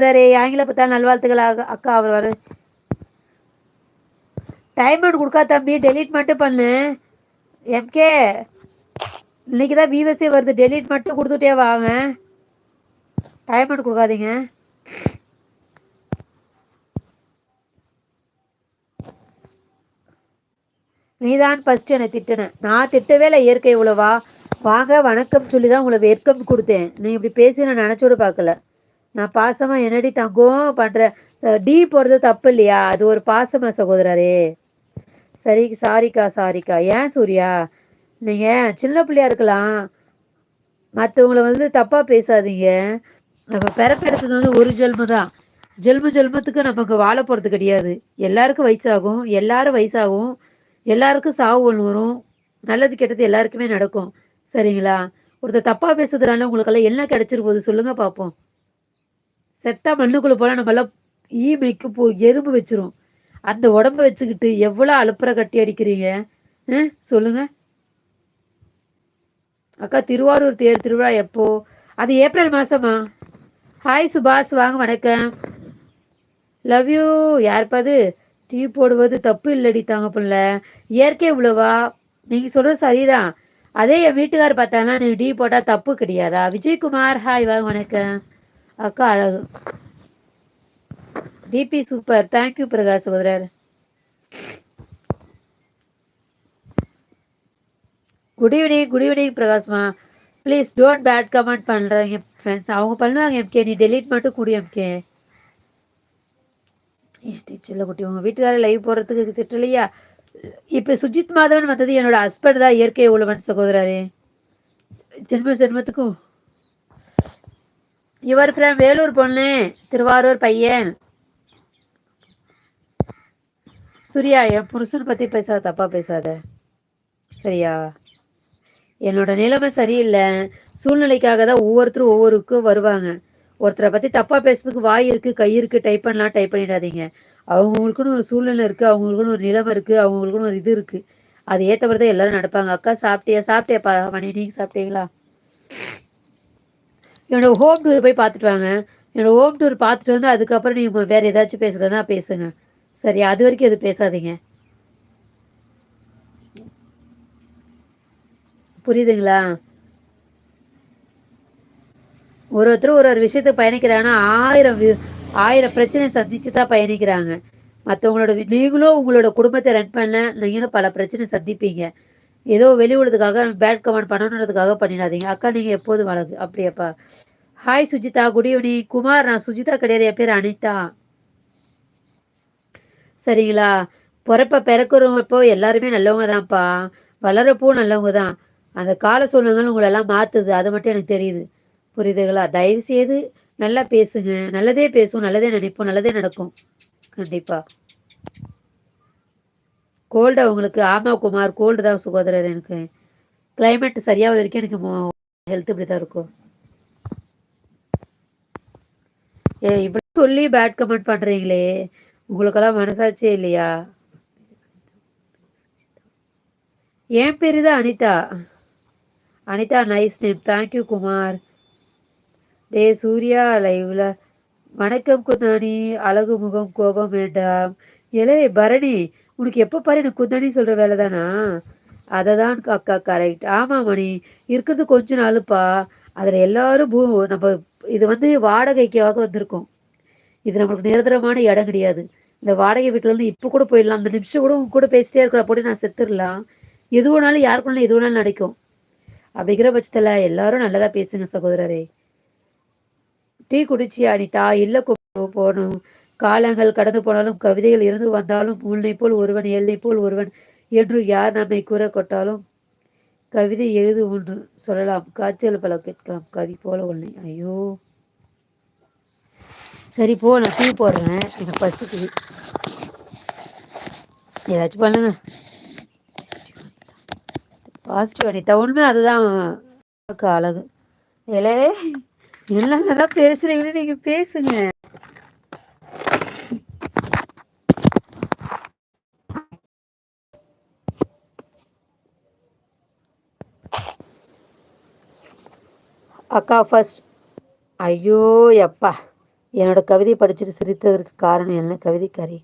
சரி ஆங்கில பத்தா நல்வாழ்த்துக்கள் அக்கா அவர் வர டைம் அவுட் கொடுக்கா தம்பி. டெலீட் மட்டும் பண்ணு. எம்கே இன்னைக்கு தான் விவசி வருது. டெலீட் மட்டும் கொடுத்துட்டே வாங்க டைம் அவுட் கொடுக்காதீங்க. நீதான் ஃபர்ஸ்ட் என்னை திட்டினேன் நான் திட்டவே இல்லை இயற்கை உழவா வாங்க வணக்கம் சொல்லி தான் உங்களை வெல்கம் கொடுத்தேன். நீ இப்படி பேசி நான் நினச்சோட பார்க்கல. நான் பாசமாக என்னடி தங்கம் பண்ணுறேன் டீ போடுறது தப்பு இல்லையா அது ஒரு பாசமா சகோதரரே. சரி சாரிக்கா சாரிக்கா. ஏன் சூர்யா? நீங்கள் சின்ன பிள்ளையா இருக்கலாம். மற்றவங்கள வந்து தப்பாக பேசாதீங்க. நம்ம பிறப்பெடுத்தது வந்து ஒரு ஜென்ம தான். ஜென்ம ஜென்மத்துக்கு நமக்கு வாழ போகிறது கிடையாது. எல்லாருக்கும் வயசாகும். எல்லாரும் வயசாகும். எல்லாருக்கும் சாவு ஒன்று வரும். நல்லது கெட்டது எல்லாருக்குமே நடக்கும். சரிங்களா? ஒருத்தர் தப்பாக பேசுறதுனால உங்களுக்கெல்லாம் என்ன கிடைச்சிரு போகுது? சொல்லுங்க பார்ப்போம் செத்தா மண்ணுக்குள்ளே போனால் நம்மளாம் ஈ மெய்க்கு போ எறும்பு வச்சிரும். அந்த உடம்ப வச்சுக்கிட்டு எவ்வளோ அலுப்புற கட்டி அடிக்கிறீங்க? ஆ சொல்லுங்க. அக்கா திருவாரூர் தேர் திருவிழா எப்போ? அது ஏப்ரல் மாசமா? ஹாய் சுபாஷ். வாங்க வணக்கம். Love you யாருப்பாது? டீ போடுவது தப்பு இல்லடி தாங்க புள்ள. இயற்கை உழவா? நீங்கள் சொல்கிறது சரிதான். அதே என் வீட்டுக்கார் பார்த்தாங்கன்னா நீ டீ போட்டால் தப்பு கிடையாதா? விஜயகுமார். ஹாய் வாங்க வணக்கம். அக்கா அழகு. DP super. தேங்க்யூ பிரகாஷ் சகோதரர். குட் ஈவினிங் குட் ஈவினிங் பிரகாஷ்மா. ப்ளீஸ் டோன்ட் பேட் கமெண்ட் பண்ணுறாங்க ஃப்ரெண்ட்ஸ் அவங்க பண்ணுவாங்க எம்கே நீ டெலீட் மட்டும் கூடி எம்கே டீச்சரில் குட்டி உங்கள் வீட்டுக்காரர் லைவ் போடுறதுக்கு திட்டலையா? இப்போ சுஜித் மாதவன் வந்தது என்னோட ஹஸ்பண்ட் தான் இயற்கை உழவன் சகோதரரே. ஜென்ம ஜென்மத்துக்கும் இவர் ஃப்ரம் வேலூர் பொண்ணு திருவாரூர் பையன். சூர்யா என் புருஷன் பற்றி பேசாத தப்பாக பேசாத. சரியா? என்னோட நிலைமை சரியில்லை. சூழ்நிலைக்காக தான் ஒவ்வொருத்தரும் ஒவ்வொருக்கும் வருவாங்க. ஒருத்தரை பற்றி தப்பாக பேசுறதுக்கு வாய் இருக்குது கை இருக்குது டைப் பண்ணலாம் டைப் பண்ணிடாதீங்க. அவங்களுக்குன்னு ஒரு சூழ்நிலை இருக்குது அவங்களுக்குன்னு ஒரு நிலைமை இருக்குது அவங்களுக்குன்னு ஒரு இது இருக்குது அது ஏற்றபடி தான் எல்லாரும் நடப்பாங்க. அக்கா சாப்பிட்டியா? சாப்பிட்டியாப்பா மணி நீங்கள் சாப்பிட்டீங்களா? என்னோட ஹோம் டூர் போய் பார்த்துட்டு வாங்க. என்னோட ஹோம் டூர் பார்த்துட்டு வந்து அதுக்கப்புறம் நீங்கள் வேறு ஏதாச்சும் பேசுகிறதா பேசுங்க. சரி அது வரைக்கும் எதுவும் பேசாதீங்க. புரியுதுங்களா? ஒரு ஒருத்தர் ஒரு ஒரு விஷயத்தை பயணிக்கிறாங்கன்னா ஆயிரம் ஆயிரம் பிரச்சனை சந்திச்சு தான் பயணிக்கிறாங்க. மற்றவங்களோட நீங்களும் உங்களோட குடும்பத்தை ரன் பண்ண நீங்களும் பல பிரச்சனை சந்திப்பீங்க. ஏதோ வெளி பேட் கமெண்ட் பண்ணணுன்றதுக்காக பண்ணிடாதீங்க. அக்கா நீங்கள் எப்போது வளர்க்கு அப்படியாப்பா. Hi Sujitha. Good evening Kumar நான் சுஜிதா கிடையாது. என் பேர் அனிதா. சரிங்களா? பிறப்ப பிறக்கிறப்போ எல்லாருமே நல்லவங்க தான்ப்பா வளரப்போ நல்லவங்க தான் அந்த கால சூழ்நிலைகள் உங்களெல்லாம் மாற்றுது அது மட்டும் எனக்கு தெரியுது. புரியுதுங்களா? தயவு செய்து நல்லா பேசுங்க. நல்லதே பேசுவோம். நல்லதே நினைப்போம். நல்லதே நடக்கும். கண்டிப்பாக கோல்டு உங்களுக்கு ஆமா குமார் கோல்டு தான் சுகோதரர் எனக்கு. கிளைமேட் சரியாக வரைக்கும் எனக்கு ஹெல்த் இப்படி தான் இருக்கும். ஏ இப்படி சொல்லி பேட் கமெண்ட் பண்ணுறீங்களே உங்களுக்கெல்லாம் மனசாட்சியே இல்லையா? என் பேர் தான் Anitha. Anitha nice name thank you Kumar. டே சூர்யா லைவ்ல வணக்கம் குந்தாணி. அழகு முகம் கோபம் வேண்டாம். ஏலே பரணி உனக்கு எப்போ பாரு எனக்கு குந்தணி சொல்கிற வேலை தானா அதை தான் அக்கா கரெக்ட் ஆமாம் மணி. இருக்கிறது கொஞ்ச நாளுப்பா. அதில் எல்லாரும் பூ நம்ம இது வந்து வாடகைக்காக வந்திருக்கோம். இது நம்மளுக்கு நிரந்தரமான இடம் கிடையாது. இந்த வாடகை வீட்டுல இருந்து இப்போ கூட போயிடலாம். அந்த நிமிஷம் கூட உங்க கூட பேசிட்டே இருக்கிற போட்டு நான் செத்துடலாம். எது வேணாலும் யாருக்குள்ள எது வேணாலும் நடக்கும். அப்படிங்கிற பட்சத்தில் எல்லாரும் நல்லதா பேசுங்க சகோதரரே. டீ குடிச்சியா அனிதா இல்லை போகணும். காலங்கள் கடந்து போனாலும் கவிதைகள் இருந்து வந்தாலும் உன்னை போல் ஒருவன் எல்லை போல் ஒருவன் என்று யார் நம்மை கூற கொட்டாலும் கவிதை எழுது ஒன்று சொல்லலாம். காய்ச்சல் பல கேட்கலாம். கவி போல ஒன்றை ஐயோ. சரி போ நான் டீ போடுறேன். எனக்கு பசிக்குது. ஏதாச்சும் பண்ணுங்க. பாசிட்டிவ் அனிதா உண்மை அதுதான். அழகு. ஏலே என்னென்னதான் நல்லா பேசுறீங்கன்னு நீங்க பேசுங்க. அக்கா ஃபர்ஸ்ட் ஐயோ எப்பா. என்னோட கவிதையை படிச்சுட்டு சிரித்ததற்கு காரணம் என்ன? கவிதைக்காரி.